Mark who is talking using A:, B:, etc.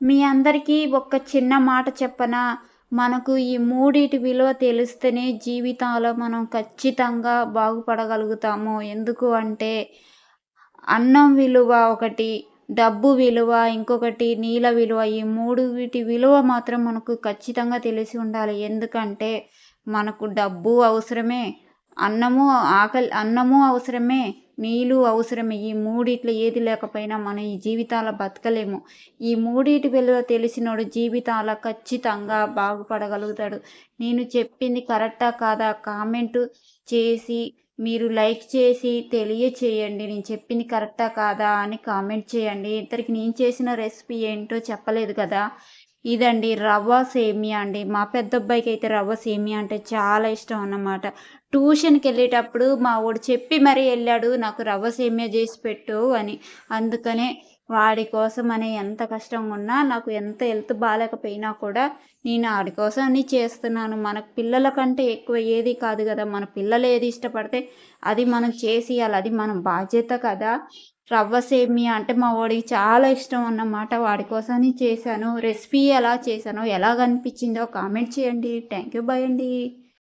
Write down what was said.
A: మీ అందరికీ ఒక చిన్న మాట చెప్పనా మనకు ఈ మూడిటి విలువ తెలిస్తేనే జీవితంలో మనం ఖచ్చితంగా బాగుపడగలుగుతాము. ఎందుకు అంటే అన్నం విలువ ఒకటి డబ్బు విలువ ఇంకొకటి నీళ్ళ విలువ ఈ మూడు వీటి విలువ మాత్రం మనకు ఖచ్చితంగా తెలిసి ఉండాలి. ఎందుకంటే మనకు డబ్బు అవసరమే అన్నము ఆకలి అన్నము అవసరమే నీళ్ళు అవసరమే. ఈ మూడిట్లో ఏది లేకపోయినా మనం ఈ జీవితాల బతకలేము. ఈ మూడిటి విలువ తెలిసినోడు జీవితాల ఖచ్చితంగా బాగుపడగలుగుతాడు. నేను చెప్పింది కరెక్టా కాదా? కామెంటు చేసి మీరు లైక్ చేసి తెలియచేయండి. నేను చెప్పింది కరెక్టా కాదా అని కామెంట్ చేయండి. ఇద్దరికి నేను చేసిన రెసిపీ ఏంటో చెప్పలేదు కదా? ఇదండి రవ్వ సేమియా అండి. మా పెద్ద అబ్బాయికి అయితే రవ్వ సేమియా అంటే చాలా ఇష్టం అన్నమాట. ట్యూషన్కి వెళ్ళేటప్పుడు మా వాడు చెప్పి మరీ వెళ్ళాడు నాకు రవ్వ సేమియా చేసి పెట్టు అని. అందుకనే వాడి కోసం ఎంత కష్టంగా ఉన్నా నాకు ఎంత హెల్త్ బాగాలేకపోయినా కూడా నేను వాడి కోసం అన్ని చేస్తున్నాను. మన పిల్లల కంటే ఎక్కువ ఏది కాదు కదా. మన పిల్లలు ఏది ఇష్టపడితే అది మనం చేసేయాలి అది మన బాధ్యత కదా. రవ్వ సేమియా అంటే మా వాడికి చాలా ఇష్టం అన్నమాట. వాడి కోసమని చేశాను. రెసిపీ ఎలా చేశానో ఎలా అనిపించిందో కామెంట్ చేయండి. థ్యాంక్ యూ బాయ్ అండి.